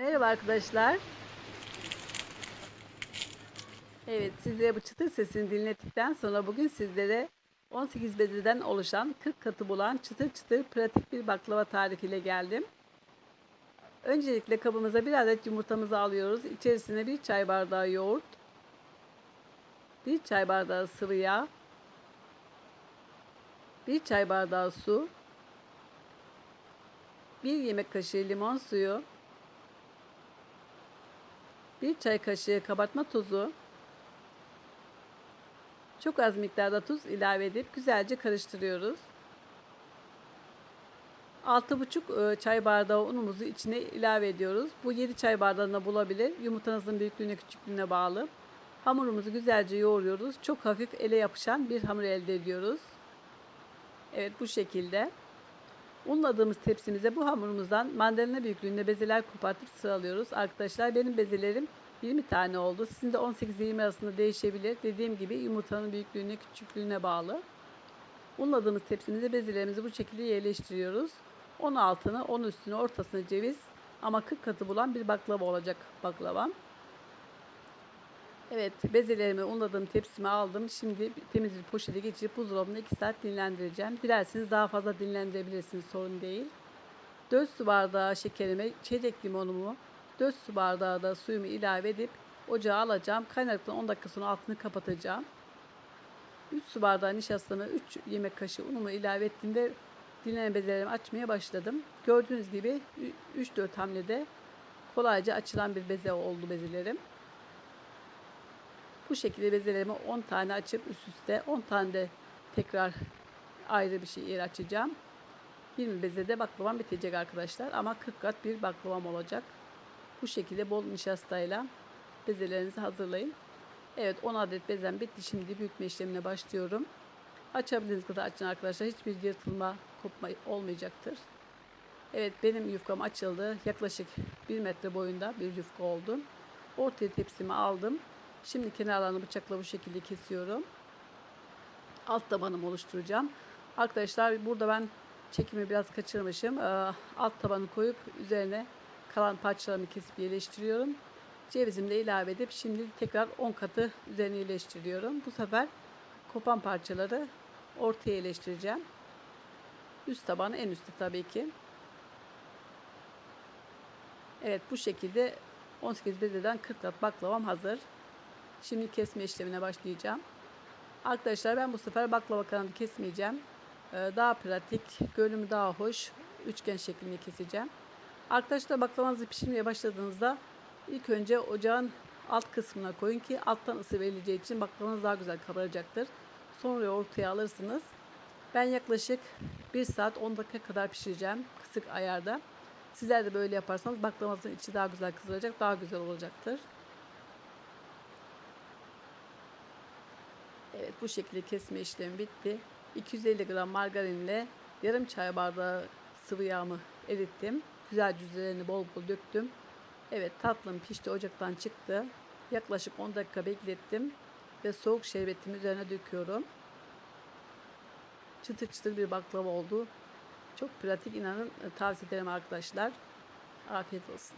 Merhaba arkadaşlar. Evet sizlere bu çıtır sesini dinlettikten sonra bugün sizlere 18 bezeden oluşan 40 katı bulan çıtır çıtır pratik bir baklava tarifiyle geldim. Öncelikle kabımıza bir adet yumurtamızı alıyoruz. İçerisine bir çay bardağı yoğurt, bir çay bardağı sıvı yağ, bir çay bardağı su, bir yemek kaşığı limon suyu, bir çay kaşığı kabartma tozu, çok az miktarda tuz ilave edip güzelce karıştırıyoruz. 6,5 e, çay bardağı unumuzu içine ilave ediyoruz. Bu 7 çay bardağında bulabilir. Yumurtanızın büyüklüğüne küçüklüğüne bağlı. Hamurumuzu güzelce yoğuruyoruz. Çok hafif ele yapışan bir hamur elde ediyoruz. Evet bu şekilde. Unladığımız tepsimize bu hamurumuzdan mandalina büyüklüğünde bezeler kopartıp sıralıyoruz. Arkadaşlar benim bezelerim 20 tane oldu. Sizin de 18-20 arasında değişebilir. Dediğim gibi yumurtanın büyüklüğüne küçüklüğüne bağlı. Unladığımız tepsimize bezelerimizi bu şekilde yerleştiriyoruz. 10 altını, 10 üstünü, ortasına ceviz ama 40 katı bulan bir baklava olacak baklavam. Evet, bezelerimi unladığım tepsime aldım. Şimdi temiz bir poşete geçirip buzdolabında 2 saat dinlendireceğim. Dilerseniz daha fazla dinlendirebilirsiniz, sorun değil. 4 su bardağı şekerime, çeyrek limonumu, 4 su bardağı da suyumu ilave edip ocağa alacağım. Kaynadıktan 10 dakika sonra altını kapatacağım. 3 su bardağı nişastamı 3 yemek kaşığı unumu ilave ettiğimde dinlenen bezelerimi açmaya başladım. Gördüğünüz gibi 3-4 hamlede kolayca açılan bir beze oldu bezelerim. Bu şekilde bezelerimi 10 tane açıp üst üste 10 tane de tekrar ayrı bir şey yer açacağım. 20 bezede baklavam bitecek arkadaşlar ama 40 kat bir baklavam olacak. Bu şekilde bol nişastayla bezelerinizi hazırlayın. Evet 10 adet bezem bitti. Şimdi büyütme işlemine başlıyorum. Açabildiğiniz kadar açın arkadaşlar. Hiçbir yırtılma, kopma olmayacaktır. Evet benim yufkam açıldı. Yaklaşık 1 metre boyunda bir yufka oldu. Ortaya tepsimi aldım. Şimdi kenarlarını bıçakla bu şekilde kesiyorum. Alt tabanımı oluşturacağım. Arkadaşlar burada ben çekimi biraz kaçırmışım. Ee, alt tabanı koyup üzerine kalan parçalarını kesip yerleştiriyorum. Cevizimi de ilave edip şimdi tekrar 10 katı üzerine yerleştiriyorum. Bu sefer kopan parçaları ortaya yerleştireceğim. Üst tabanı en üstte tabii ki. Evet bu şekilde 18 bezeden 40 kat baklavam hazır. Şimdi kesme işlemine başlayacağım. Arkadaşlar ben bu sefer baklava kanadı kesmeyeceğim. Ee, daha pratik, görünümü daha hoş, üçgen şeklinde keseceğim. Arkadaşlar baklavanızı pişirmeye başladığınızda ilk önce ocağın alt kısmına koyun ki alttan ısı verileceği için baklavanız daha güzel kabaracaktır. Sonra ortaya alırsınız. Ben yaklaşık 1 saat 10 dakika kadar pişireceğim kısık ayarda. Sizler de böyle yaparsanız baklavanızın içi daha güzel kızaracak, daha güzel olacaktır. Evet bu şekilde kesme işlemi bitti. 250 gram margarinle yarım çay bardağı sıvı yağımı erittim. Güzelce üzerine bol bol döktüm. Evet tatlım pişti ocaktan çıktı. Yaklaşık 10 dakika beklettim ve soğuk şerbetimi üzerine döküyorum. Çıtır çıtır bir baklava oldu. Çok pratik inanın tavsiye ederim arkadaşlar. Afiyet olsun.